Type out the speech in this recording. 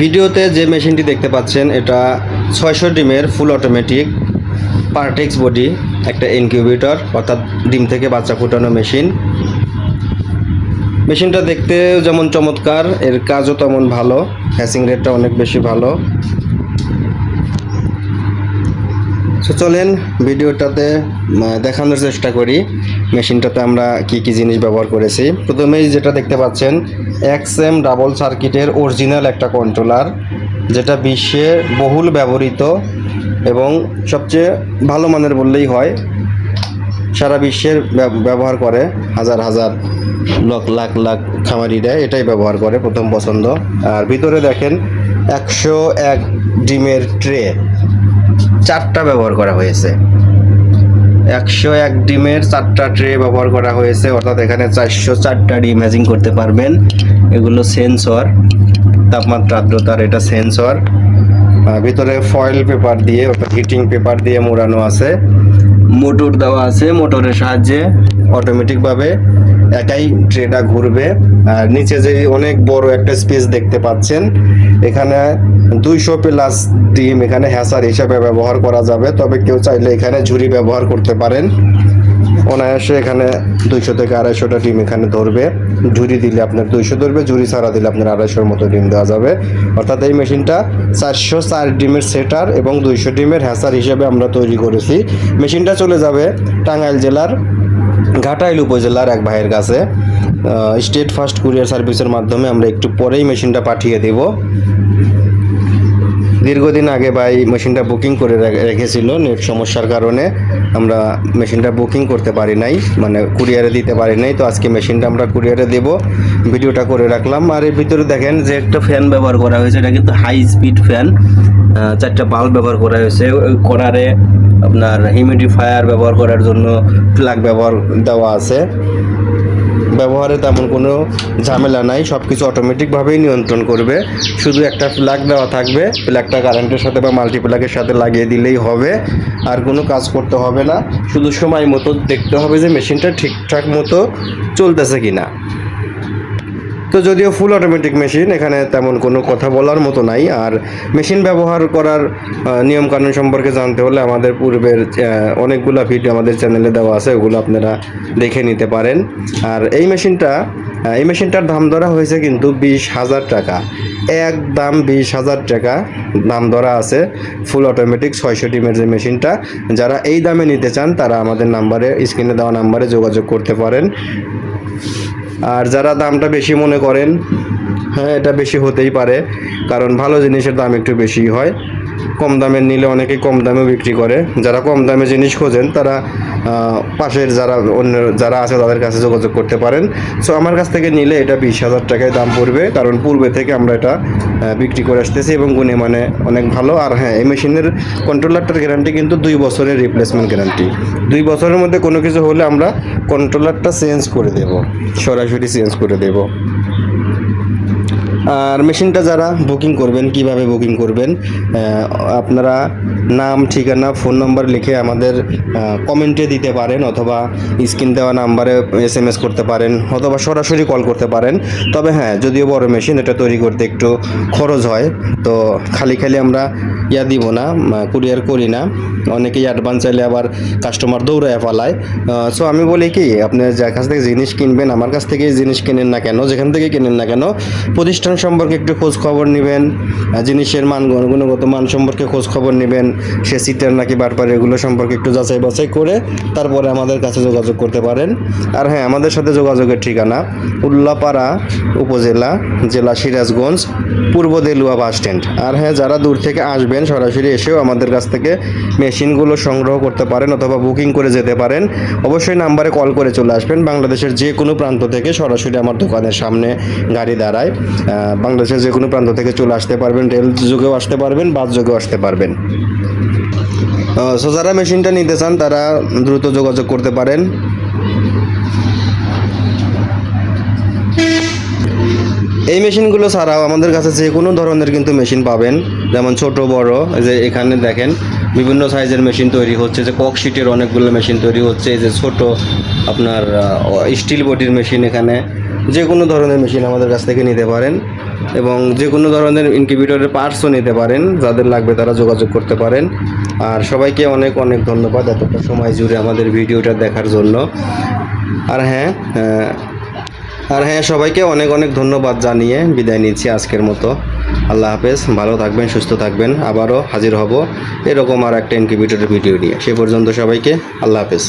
ভিডিওতে যে মেশিনটি দেখতে পাচ্ছেন, এটা ছয়শো ডিমের ফুল অটোমেটিক পার্টেক্স বডি একটা ইনকিউবেটর অর্থাৎ ডিম থেকে বাচ্চা ফুটানো মেশিন। মেশিনটা দেখতে যেমন চমৎকার, এর কাজও তেমন ভালো হ্যাসিং রেটটা অনেক বেশি ভালো। তো চলেন ভিডিওটাতে দেখানোর চেষ্টা করি। মেশিনটাতে আমরা কি কি জিনিস ব্যবহার করেছি। প্রথমেই যেটা দেখতে পাচ্ছেন এক্সএম ডাবল সার্কিটের অরিজিনাল একটা কন্ট্রোলার যেটা বিশ্বে বহুল ব্যবহৃত এবং সবচেয়ে ভালো মানের বললেই হয়। সারা বিশ্বের ব্যব- ব্যবহার করে, হাজার হাজার লাখ লাখ লাখ খামারিরা এটাই ব্যবহার করে প্রথম পছন্দ। আর ভিতরে দেখেন, একশো এক ডিমের ট্রে। চারটা ব্যবহার করা হয়েছে। একশো এক ডিমের চারটা ট্রে ব্যবহার করা হয়েছে, অর্থাৎ এখানে চারশো চারটা ডিম হ্যাজিং করতে পারবেন। এগুলো সেন্সর তাপমাত্রা, আর্দ্রতার এটা সেন্সর ভিতরে ফয়েল পেপার দিয়ে, অর্থাৎ হিটিং পেপার দিয়ে মোড়ানো আছে। মোটর দেওয়া আছে মোটরের সাহায্যে অটোমেটিকভাবে একাই ট্রেটা ঘুরবে। আর নিচে যে অনেক বড় একটা স্পেস দেখতে পাচ্ছেন, এখানে দুইশো প্লাস ডিম এখানে হ্যাসার হিসাবে ব্যবহার করা যাবে। তবে কেউ চাইলে এখানে ঝুড়ি ব্যবহার করতে পারেন। অনায়াসে এখানে দুইশো থেকে আড়াইশোটা ডিম এখানে ধরবে। ঝুড়ি দিলে আপনার দুইশো ধরবে, ঝুড়ি ছাড়া দিলে আপনার আড়াইশোর মতো ডিম দেওয়া যাবে। অর্থাৎ এই মেশিনটা চারশো চার ডিমের সেটার এবং দুইশো ডিমের হ্যাসার হিসেবে আমরা তৈরি করেছি। মেশিনটা চলে যাবে টাঙ্গাইল জেলার ঘাটাইল উপজেলার এক ভাইয়ের কাছে স্টেট ফার্স্ট কুরিয়ার সার্ভিসের মাধ্যমে আমরা একটু পরেই মেশিনটা পাঠিয়ে দেব। দীর্ঘদিন আগে ভাই মেশিনটা বুকিং করে রেখেছিল নেট সমস্যার কারণে আমরা মেশিনটা বুকিং করতে পারি নাই মানে কুরিয়ারে দিতে পারি নাই, তো আজকে মেশিনটা আমরা কুরিয়ারে দেব। ভিডিওটা করে রাখলাম। আর এর ভিতরে দেখেন যে একটা ফ্যান ব্যবহার করা হয়েছে, এটা কিন্তু হাই স্পিড ফ্যান চারটা বাল্ব ব্যবহার করা হয়েছে করারে আপনার হিউমিডিফায়ার ব্যবহার করার জন্য প্লাগ ব্যবহার দেওয়া আছে। ব্যবহারে তেমন কোনো ঝামেলা নাই সব কিছু অটোমেটিকভাবেই নিয়ন্ত্রণ করবে। শুধু একটা প্লাগ দেওয়া থাকবে প্লাগটা কারেন্টের সাথে বা মাল্টি প্লাগের সাথে লাগিয়ে দিলেই হবে, আর কোনো কাজ করতে হবে না। শুধু সময় মতো দেখতে হবে যে মেশিনটা ঠিকঠাক মতো চলতেছে কি না তো যদিও ফুল অটোমেটিক মেশিন এখানে তেমন কোনো কথা বলার মতো নাই। আর মেশিন ব্যবহার করার নিয়মকানুন সম্পর্কে জানতে হলে আমাদের পূর্বের অনেকগুলো ভিডিও আমাদের চ্যানেলে দেওয়া আছে, ওগুলো আপনারা দেখে নিতে পারেন। আর এই মেশিনটা এই মেশিনটার দাম ধরা হয়েছে কিন্তু বিশ হাজার টাকা। এক দাম বিশ হাজার টাকা দাম ধরা আছে ফুল অটোমেটিক ছয়শো ডিমের যে মেশিনটা যারা এই দামে নিতে চান, তারা আমাদের নাম্বারে স্ক্রিনে দেওয়া নাম্বারে যোগাযোগ করতে পারেন। আর যারা দামটা বেশি মনে করেন হ্যাঁ এটা বেশি হতেই পারে, কারণ ভালো জিনিসের দাম একটু বেশি হয়। কম দামের নিলে অনেকেই কম দামে বিক্রি করে। যারা কম দামে জিনিস খোঁজেন, তারা পাশের যারা অন্য যারা আছে তাদের কাছে যোগাযোগ করতে পারেন। সো আমার কাছ থেকে নিলে এটা বিশ হাজার টাকায় দাম পড়বে, কারণ পূর্বে থেকে আমরা এটা বিক্রি করে আসতেছি এবং গুণে মানে অনেক ভালো। আর হ্যাঁ এই মেশিনের কন্ট্রোলারটার গ্যারান্টি কিন্তু দুই বছরের রিপ্লেসমেন্ট গ্যারান্টি দুই বছরের মধ্যে কোনো কিছু হলে আমরা কন্ট্রোলারটা চেঞ্জ করে দেব, সরাসরি চেঞ্জ করে দেব। আর মেশিনটা যারা বুকিং করবেন, কীভাবে বুকিং করবেন আপনারা নাম, ঠিকানা, ফোন নাম্বার লিখে আমাদের কমেন্টে দিতে পারেন অথবা স্ক্রিন দেওয়া নাম্বারে এস এম এস করতে পারেন অথবা সরাসরি কল করতে পারেন। তবে হ্যাঁ যদিও বড় মেশিন, এটা তৈরি করতে একটু খরচ হয়। তো খালি খালি আমরা ইয়া দিব না কুরিয়ার করি না। অনেকেই অ্যাডভান্স চাইলে আবার কাস্টমার দৌড়ায় পালায়। সো আমি বলি কি, আপনি যার কাছ থেকে জিনিস কিনবেন, আমার কাছ থেকেই জিনিস কিনেন না কেন, যেখান থেকে কিনেন না কেন, প্রতিষ্ঠান সম্পর্কে একটু খোঁজ খবর নেবেন জিনিসের মান, গুণগত মান সম্পর্কে খোঁজ খবর নেবেন, সে সিটের নাকি বারবার এগুলো সম্পর্কে একটু যাচাই বাছাই করে তারপরে আমাদের কাছে যোগাযোগ করতে পারেন। আর হ্যাঁ আমাদের সাথে যোগাযোগের ঠিকানা উল্লাপাড়া উপজেলা, জেলা সিরাজগঞ্জ, পূর্ব দেলুয়া বাস স্ট্যান্ড আর হ্যাঁ যারা দূর থেকে আসবেন সরাসরি এসেও আমাদের কাছ থেকে মেশিনগুলো সংগ্রহ করতে পারেন অথবা বুকিং করে যেতে পারেন। অবশ্যই নাম্বারে কল করে চলে আসবেন। বাংলাদেশের যে কোনো প্রান্ত থেকে সরাসরি আমার দোকানের সামনে গাড়ি দাঁড়ায়। বাংলাদেশের যে কোনো প্রান্ত থেকে চলে আসতে পারবেন, রেল যুগেও আসতে পারবেন, বাস যুগেও আসতে পারবেন। সো যারা মেশিনটা নিতে চান, তারা দ্রুত যোগাযোগ করতে পারেন। এই মেশিনগুলো ছাড়াও আমাদের কাছে যে কোনো ধরনের কিন্তু মেশিন পাবেন। যেমন ছোট, বড় যে এখানে দেখেন বিভিন্ন সাইজের মেশিন তৈরি হচ্ছে, যে কক শিটের অনেকগুলো মেশিন তৈরি হচ্ছে, এই যে ছোট আপনার স্টিল বডির মেশিন এখানে। যে কোনো ধরনের মেশিন আমাদের কাছ থেকে নিতে পারেন এবং যে কোনো ধরনের ইনকিউবেটরের পার্টসও নিতে পারেন, যাদের লাগবে তারা যোগাযোগ করতে পারেন। আর সবাইকে অনেক অনেক ধন্যবাদ এতটা সময় জুড়ে আমাদের ভিডিওটা দেখার জন্য। আর হ্যাঁ আর হ্যাঁ সবাইকে অনেক অনেক ধন্যবাদ জানিয়ে বিদায় নিচ্ছি আজকের মতো। আল্লাহ হাফেজ, ভালো থাকবেন, সুস্থ থাকবেন, আবারও হাজির হব এরকম আর একটা ইনকিউবেটরের ভিডিও নিয়ে। সে পর্যন্ত সবাইকে আল্লাহ হাফেজ।